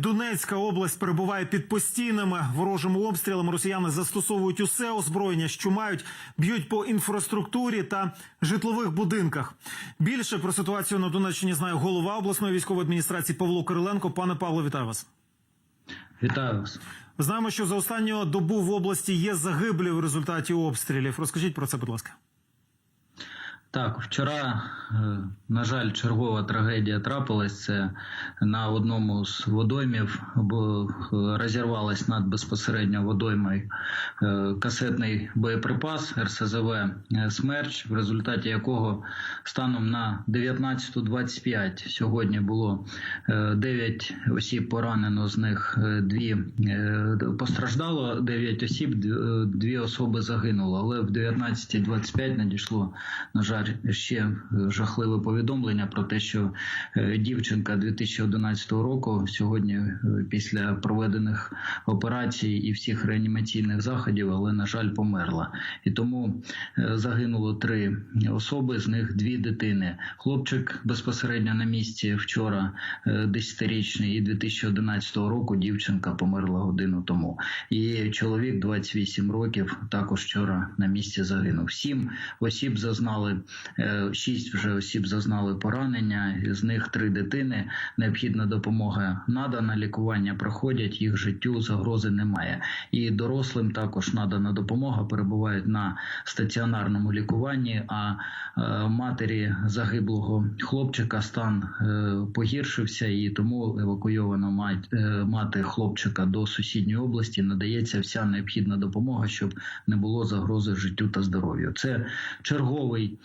Донецька область перебуває під постійними ворожими обстрілами. Росіяни застосовують усе озброєння, що мають, б'ють по інфраструктурі та житлових будинках. Більше про ситуацію на Донеччині знає голова обласної військової адміністрації Павло Кириленко. Пане Павло, вітаю вас. Вітаю вас. Знаємо, що за останню добу в області є загиблі в результаті обстрілів. Розкажіть про це, будь ласка. Так, вчора, е, на жаль, чергова трагедія трапилась. Це на одному з водоймів, бо е, розірвалась над безпосередньо водоймою е, касетний боєприпас РСЗВ Смерч, в результаті якого станом на 19.25 сьогодні було 9 осіб поранено, з них дві постраждало 9 осіб, дві особи загинуло. Але в 19.25 надійшло, на жаль, ще жахливе повідомлення про те, що дівчинка 2011 року сьогодні, після проведених операцій і всіх реанімаційних заходів, але на жаль, померла. І тому загинуло три особи, з них дві дитини. Хлопчик безпосередньо на місці вчора, 10-річний, і 2011 року дівчинка померла годину тому. І чоловік 28 років також вчора на місці загинув. Сім осіб зазнали шість вже осіб зазнали поранення. З них три дитини. Необхідна допомога надана. Лікування проходять, їх життю загрози немає. І дорослим також надана допомога. Перебувають на стаціонарному лікуванні. А матері загиблого хлопчика стан погіршився, і тому евакуйовано мати хлопчика до сусідньої області. Надається вся необхідна допомога, щоб не було загрози життю та здоров'ю. Це черговий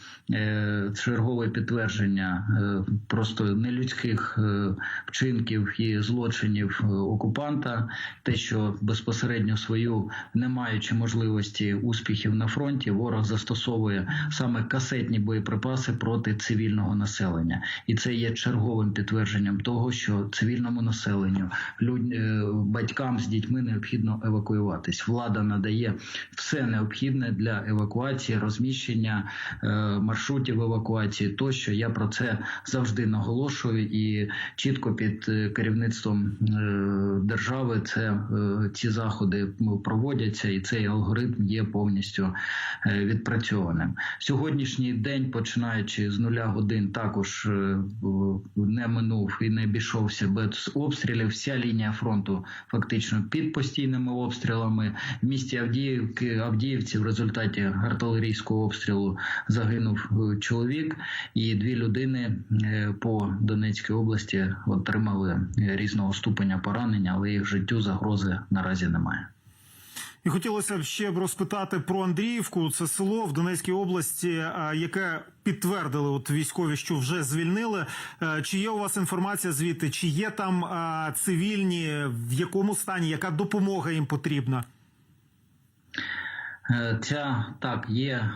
чергове підтвердження просто нелюдських вчинків і злочинів окупанта, те, що безпосередньо свою не маючи можливості успіхів на фронті, ворог застосовує саме касетні боєприпаси проти цивільного населення, і це є черговим підтвердженням того, що цивільному населенню, люд... батькам з дітьми необхідно евакуюватись. Влада надає все необхідне для евакуації, розміщення маршрутів евакуації, тощо я про це завжди наголошую і чітко під керівництвом держави це ці заходи проводяться, і цей алгоритм є повністю відпрацьованим. Сьогоднішній день, починаючи з нуля годин, також не минув і не обійшовся без обстрілів. Вся лінія фронту фактично під постійними обстрілами. В місті Авдіївки Авдіївці в результаті артилерійського обстрілу загинув чоловік, і дві людини по Донецькій області отримали різного ступеня поранення, але їх життю загрози наразі немає. І хотілося б ще б розпитати про Андріївку. Це село в Донецькій області, яке підтвердили от військові, що вже звільнили. Чи є у вас інформація звідти? Чи є там цивільні? В якому стані? Яка допомога їм потрібна? Ця так є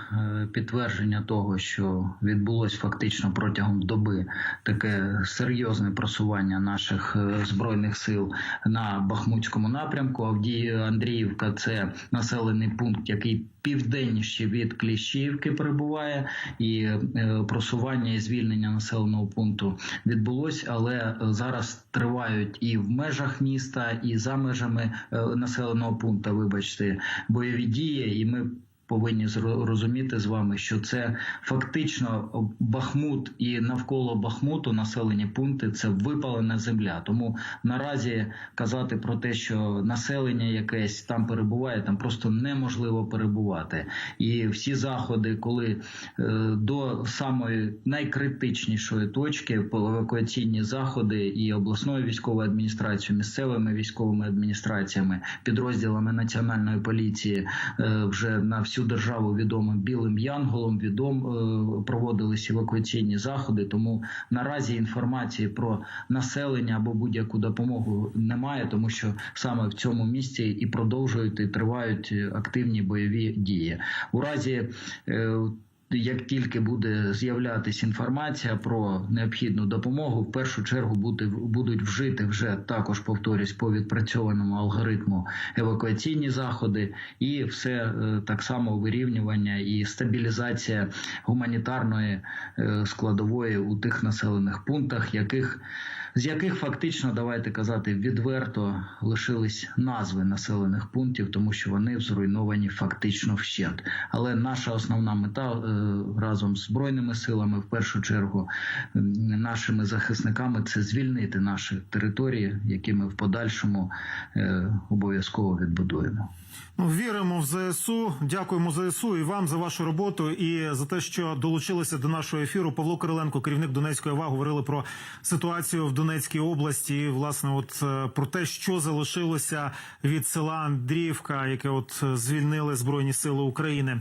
підтвердження того, що відбулось фактично протягом доби таке серйозне просування наших збройних сил на Бахмутському напрямку. Авдіїв Андріївка це населений пункт, який південніше від Кліщівки перебуває, і просування і звільнення населеного пункту відбулось, але зараз тривають і в межах міста, і за межами населеного пункту, вибачте, бойові дії. І ми повинні розуміти з вами, що це фактично Бахмут і навколо Бахмуту населені пункти це випалена земля. Тому наразі казати про те, що населення якесь там перебуває, там просто неможливо перебувати. І всі заходи, коли до самої найкритичнішої точки евакуаційні заходи і обласною військовою адміністрацією, місцевими військовими адміністраціями, підрозділами національної поліції вже на всю всю державу відомо білим янголом. Відом проводились евакуаційні заходи. Тому наразі інформації про населення або будь-яку допомогу немає, тому що саме в цьому місці і продовжують і тривають активні бойові дії. У разі як тільки буде з'являтися інформація про необхідну допомогу, в першу чергу буде, будуть вжити вже також повторюсь по відпрацьованому алгоритму евакуаційні заходи, і все е, так само вирівнювання і стабілізація гуманітарної е, складової у тих населених пунктах, яких з яких фактично давайте казати відверто лишились назви населених пунктів, тому що вони зруйновані фактично вщент. Але наша основна мета е, разом з збройними силами, в першу чергу, нашими захисниками, це звільнити наші території, які ми в подальшому е, обов'язково відбудуємо. Ну, віримо в ЗСУ. Дякуємо ЗСУ і вам за вашу роботу і за те, що долучилися до нашого ефіру. Павло Кириленко, керівник Донецької ОВА, говорили про ситуацію в Донецькій області. І, власне, от е, про те, що залишилося від села Андріївка, яке от е, звільнили Збройні Сили України.